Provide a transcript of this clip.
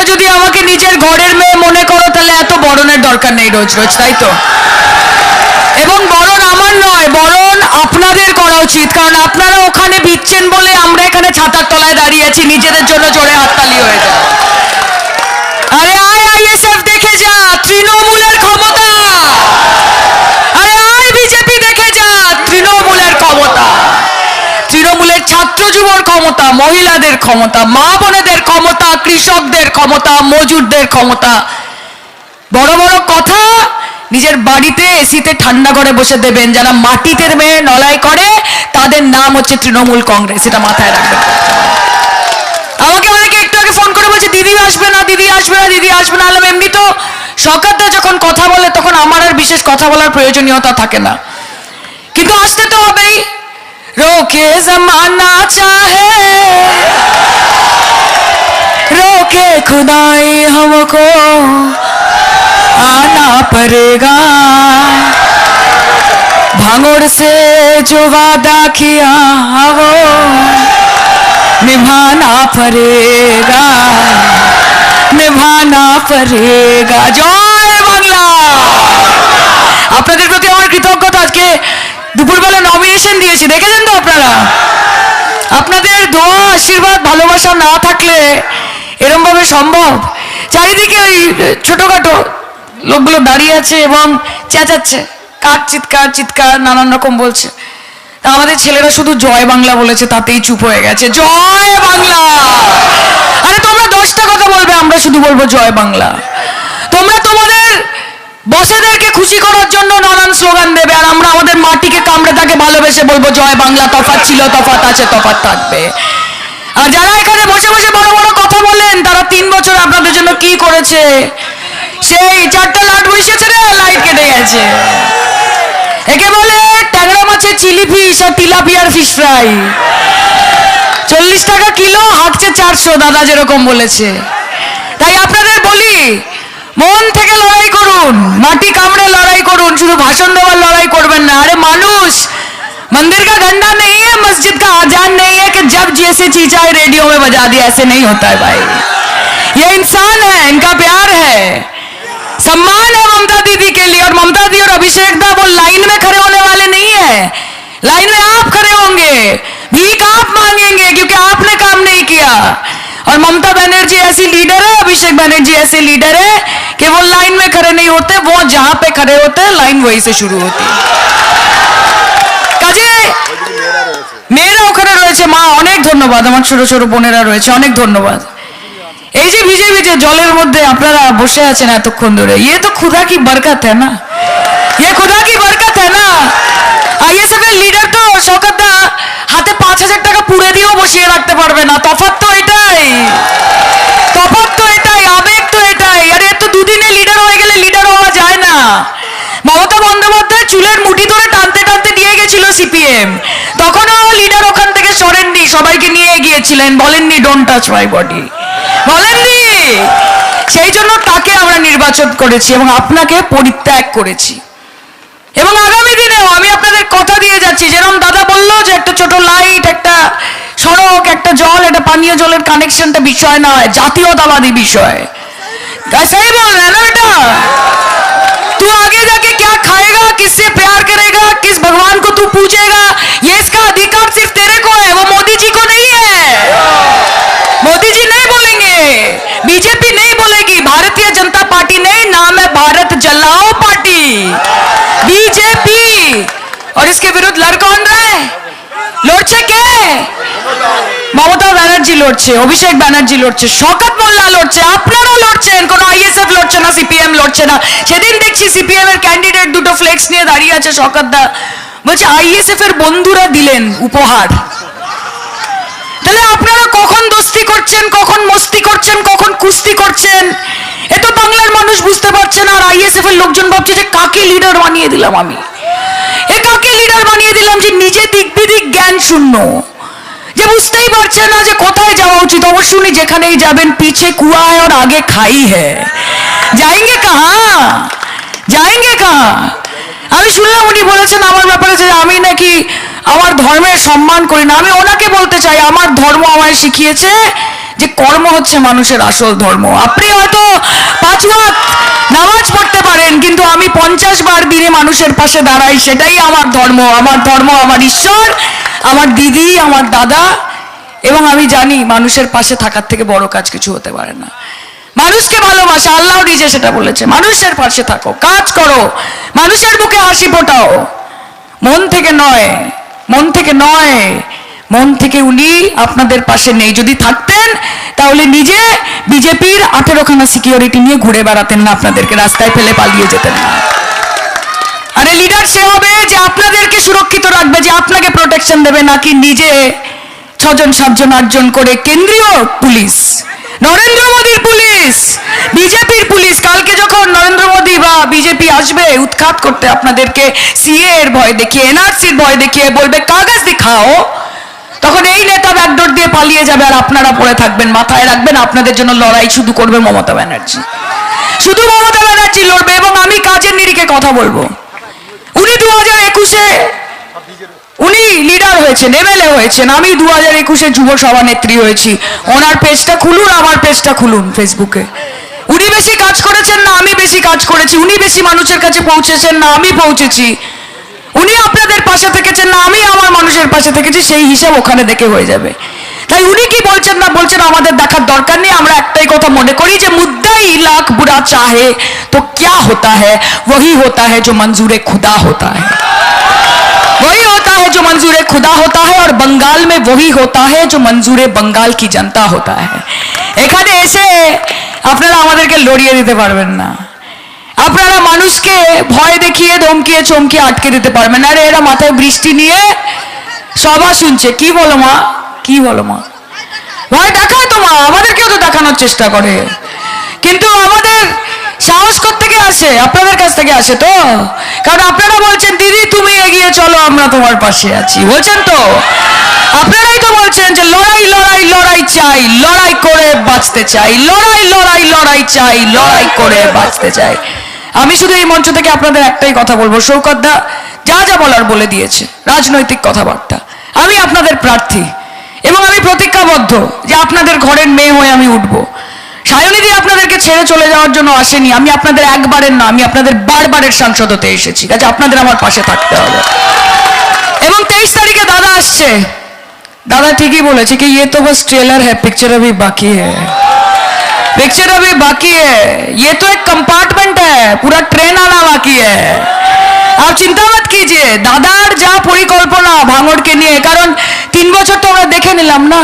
তোমরা যদি আমাকে নিজের ঘরের মেয়ে মনে করো, তাহলে এত বরণের দরকার নেই রোজ রোজ, তাই তো? এবং বরণ আমার নয়, বরণ আপনাদের করা উচিত, কারণ আপনারা ওখানে ভিচ্ছেন বলে আমরা এখানে ছাতার তলায় দাঁড়িয়ে আছি, নিজেদের জন্য জোরে হাততালি হয়ে যায় আরে আয় আইএসএফ দেখে যা তৃণমূলের ক্ষমতা আরে আয় বিজেপি দেখে যা তৃণমূলের ক্ষমতা তৃণমূলের ছাত্র যুবর ক্ষমতা, মহিলাদের ক্ষমতা, মা বোনেদের ক্ষমতা, কৃষকদের ক্ষমতা, মজুরদের ক্ষমতা। বড় বড় কথা, নিজের বাড়িতে এসিতে ঠান্ডা করে বসে দেবেন। যারা মাটিতে মেয়ে নলাই করে, তাদের নাম হচ্ছে তৃণমূল কংগ্রেস। এটা মাথায় রাখবেন। আমাকে অনেকে একটু আগে ফোন করে বলছে, দিদি আসবে না, দিদি আসবে না, দিদি আসবে না। আলাম, এমনি তো সকালটা যখন কথা বলে, তখন আমার আর বিশেষ কথা বলার প্রয়োজনীয়তা থাকে না। কিন্তু আসতে তো হবেই। रोके जमाना चाहे रोके खुदाई हमको आना पड़ेगा भांगड़ से जो वादा किया वो निभाना पड़ेगा निभाना पड़ेगा জয় বাংলা আপনাদের প্রতি আমার কৃতজ্ঞতা আজকে দুপুরবেলা নমিনেশন দিয়েছি, দেখেছেন তো আপনারা? আপনাদের দোয়া, আশীর্বাদ, ভালোবাসা না থাকলে এরম ভাবে সম্ভব? চারিদিকে ওই ছোটখাটো লোকগুলো দাঁড়িয়ে আছে এবং চেঁচাচ্ছে। কার চিৎকার চিৎকার, নানান রকম বলছে। তা আমাদের ছেলেরা শুধু জয় বাংলা বলেছে, তাতেই চুপ হয়ে গেছে। জয় বাংলা! আরে তোমরা দশটা কথা বলবে, আমরা শুধু বলব জয় বাংলা। বসেদেরকে খুশি করার জন্য নানান স্লোগান দেবে। আর আমরা আমাদের মাটিকে কামড়ে তাকে ভালোবেসে বলব, জয় বাংলা তফাত ছিল তফাত আছে তফাত থাকবে। আর যারা এখানে বসে বসে বড় বড় কথা বলেন, তারা তিন বছর আপনাদের জন্য কি করেছে? সেই চারটা লাট বসেছে রে, লাইট কেটে গেছে। একে বলে ট্যাংরা মাছের চিলি ফিশ আর তিলাপিয়ার ফিশ ফ্রাই। চল্লিশ টাকা কিলো হাঁকছে চারশো, দাদা যেরকম বলেছে। তাই আপনাদের বলি মন থেকে লড়াই করুন মাটি কামড়ে লড়াই করুন শুধু ভাষণ দেওয়ার লড়াই করবেন না আরে মানুষ मंदिर का घंटा नहीं है मस्जिद का आजान नहीं है कि जब जैसे चीचाए रेडियो में बजा दिया ऐसे नहीं होता है भाई ये इंसान है इनका प्यार है सम्मान है ममता दीदी के लिए और ममता दी और अभिषेक दा वो लाइन में खड़े होने वाले नहीं है लाइन में आप खड़े होंगे भीख आप मांगेंगे क्योंकि आपने काम नहीं किया और ममता बनर्जी ऐसी लीडर है अभिषेक बनर्जी ऐसे लीडर है कि वो लाइन में खड़े नहीं होते वो जहां पे खड़े होते हैं लाइन वहीं से शुरू होती है কাজে মেয়েরা ওখানে রয়েছে মা অনেক ধন্যবাদ আমার ছোট ছোট বোনেরা রয়েছে অনেক ধন্যবাদ এই যে ভিজে ভিজে জলের মধ্যে আপনারা বসে আছেন এতক্ষণ ধরে ইয়ে তো খুদা কি বরকত है না ইয়ে খুদা কি বরকত है না আইএসএফ এর লিডার তো শওকতদা হাতে পাঁচ হাজার টাকা পুড়ে দিয়েও বসিয়ে রাখতে পারবে না। তফাৎ তো এটাই। তফাৎ তো এটাই, আবেগ তো এটাই। আরে তো দুদিনে লিডার হয়ে গেলে লিডার হওয়া যায় না। মমতা বন্দ্যোপাধ্যায় চুলের মুঠি ধরে টানতে টানতে দিয়ে গেছিল সিপিএম তখনও লিডার ওখান থেকে সরেননি, সবাইকে নিয়ে গিয়েছিলেন। বলেননি ডোন্ট টাচ মাই বডি বলেননি। সেই জন্য তাকে আমরা নির্বাচন করেছি এবং আপনাকে পরিত্যাগ করেছি। এবং আগামী দিনেও আমি আপনাদের কথা দিয়ে যাচ্ছি যেরকম দাদা বললো যে একটা ছোট লাইট একটা সড়ক একটা জল একটা পানীয় জলের কানেকশনটা বিষয় নয় জাতীয়তাবাদী বিষয় সেই বল रहे हैं ना बेटा तू आगे जाके क्या खाएगा किससे प्यार करेगा किस भगवान को तू पूछेगा ये इसका अधिकार सिर्फ तेरे को है वो मोदी जी को नहीं है मोदी जी नहीं बोलेंगे बीजेपी नहीं बोलेगी भारतीय जनता पार्टी नहीं नाम है भारत जलाओ और इसके विरुद्ध लड़ कौन रहा है লড়ছে কে মমতা ব্যানার্জি লড়ছে অভিষেক ব্যানার্জি লড়ছে শকত মোল্লা লড়ছে আপনারা লড়ছেন কোনো আইএসএফ লড়ছে না সিপিএম লড়ছে না সেদিন দেখছি সিপিএম এর ক্যান্ডিডেট দুটো ফ্লেক্স নিয়ে দাঁড়িয়ে আছে শকত দা বলছে আইএসএফ এর বন্ধুরা দিলেন উপহার তাহলে আপনারা কখন দোস্তি করছেন কখন মস্তি করছেন কখন কুস্তি করছেন এ তো বাংলার মানুষ বুঝতে পারছে না আর আইএসএফ এর লোকজন ভাবছে যে কাকে লিডার বানিয়ে দিলাম আমি এ কাকে দেখিয়ে দিলাম যে নিজে দিক বিদিক জ্ঞান শূন্য। যে বুঝতেই পারছে না যে কোথায় যাওয়া উচিত অবশ্য উনি যেখানেই যাবেন, পিছে কুয়া হয় আর আগে খাই হ্যাঁ যাইঙ্গে কাহা? যাইঙ্গে কাহা? আমি শুনলাম উনি বলেছেন, আমার ব্যাপারে যে আমি নাকি আমার ধর্মের সম্মান করি না। আমি ওনাকে বলতে চাই, আমার ধর্ম আমায় শিখিয়েছে যে কর্ম হচ্ছে মানুষের আসল ধর্ম। আপনি হয়তো পাঁচ ওয়াক্ত নামাজ পড়তে পারেন, কিন্তু আমি পঞ্চাশ বার দিনে মানুষের পাশে দাঁড়াই, সেটাই আমার ধর্ম। আমার ধর্ম আমার ঈশ্বর, আমার দিদি, আমার দাদা, এবং আমি জানি মানুষের পাশে থাকার থেকে বড় কাজ কিছু হতে পারে না। মানুষকে ভালোবাসা, আল্লাহ নিজে সেটা বলেছে, মানুষের পাশে থাকো, কাজ করো, মানুষের বুকে হাসি ফোটাও। মন থেকে নয়, মন থেকে নয় মন থেকে উনি আপনাদের পাশে নেই। যদি থাকতেন, তাহলে নিজে বিজেপির আঠেরোখানা সিকিউরিটি নিয়ে ঘুরে বেড়াতেন না, আপনাদেরকে রাস্তায় ফেলে পালিয়ে যেতেন না। আরে লিডার সে হবে যে আপনাদেরকে সুরক্ষিত রাখবে, যে আপনাকে প্রোটেকশন দেবে, নাকি নিজে ছজন, সাতজন, আটজন করে কেন্দ্রীয় পুলিশ, নরেন্দ্র মোদীর পুলিশ, বিজেপির পুলিশ। কালকে যখন নরেন্দ্র মোদী বা বিজেপি আসবে উৎখাত করতে, আপনাদেরকে সিএ এর ভয় দেখিয়ে এনআরসির ভয় দেখিয়ে বলবে, কাগজ দিখাও। তখন এই নেতা ব্যাকডোর দিয়ে পালিয়ে যাবে আর আপনারা পড়ে থাকবেন, মাথায় রাখবেন, আপনাদের জন্য লড়াই শুধু করবে মমতা ব্যানার্জি। শুধু মমতা ব্যানার্জি লড়বে এবং আমি কাজের নিরিখে কথা বলব। উনি দু হাজার একুশে উনি লিডার হয়েছেন, এমএলএ হয়েছেন, আমি দু হাজার একুশে যুব সভানেত্রী হয়েছি। ওনার পেজটা খুলুন, আমার পেজটা খুলুন ফেসবুকে উনি বেশি কাজ করেছেন না, আমি বেশি কাজ করেছি, উনি বেশি মানুষের কাছে পৌঁছেছেন না, আমি পৌঁছেছি। উনি আপনাদের পাশে থেকেছেন না আমি আমার মানুষের পাশে থেকেছি সেই হিসাব ওখানে দেখে হয়ে যাবে তাই উনি কি বলছেন না বলছেন আমাদের দেখার দরকার নেই আমরা একটাই কথা মনে করি যে মুদ্দাই লাখ বুরা চাহে তো क्या होता है वही होता है जो मंजूर खुदा होता है वही होता है जो मंजूर खुदा होता है और बंगाल में वही होता है जो मंजूर बंगाल की जनता होता है এখানে এসে আপনারা আমাদেরকে লড়িয়ে দিতে পারবেন না আপনারা মানুষকে ভয় দেখিয়ে, ধমকিয়ে, চমকিয়ে আটকে দিতে পারবেন। আরে এরা মাথায় বৃষ্টি নিয়ে সভা শুনছে। কি বলো মা? কি বলো মা? ভয় দেখায় তো মা। আমাদেরকেও তো দেখানোর চেষ্টা করে। কিন্তু আমাদের সাহস থেকে আসে? আপনাদের কাছ থেকে আসে তো? কারণ আপনারা বলছেন, দিদি, তুমি এগিয়ে চলো, আমরা তোমার পাশে আছি। বলছেন তো? আপনারাই তো বলছেন যে, লড়াই লড়াই লড়াই চাই, লড়াই করে বাঁচতে চাই, লড়াই লড়াই লড়াই চাই, লড়াই করে বাঁচতে চাই। আমি শুধু এই মঞ্চ থেকে আপনাদের একটাই কথা বলব, শৌকত দা যা যা বলার বলে দিয়েছে, রাজনৈতিক কথাবার্তা। আমি আপনাদের প্রার্থী এবং আমি প্রতিজ্ঞাবদ্ধ যে আপনাদের ঘরের মেয়ে হয়ে আমি উঠব। সায়নিধি আপনাদেরকে ছেড়ে চলে যাওয়ার জন্য আসেনি, আমি আপনাদের একবারের না, আমি আপনাদের বারবারের সাংসদ হতে এসেছি কাজে আপনাদের আমার পাশে থাকতে হবে। এবং তেইশ তারিখে দাদা আসছে। দাদা ঠিকই বলেছে কি ইয়ে তো বাস ট্রেলার হ্যাঁ পিকচার আমি বাকি হ্যাঁ पिक्चर अभी बाकी है ये तो एक कंपार्टमेंट है पूरा ट्रेन आना बाकी है आप চিন্তা মত कीजिए দাদার যা পরিকল্পনা ভাঙড়কে নিয়ে কারণ তিন বছর তো আমরা দেখে নিলাম না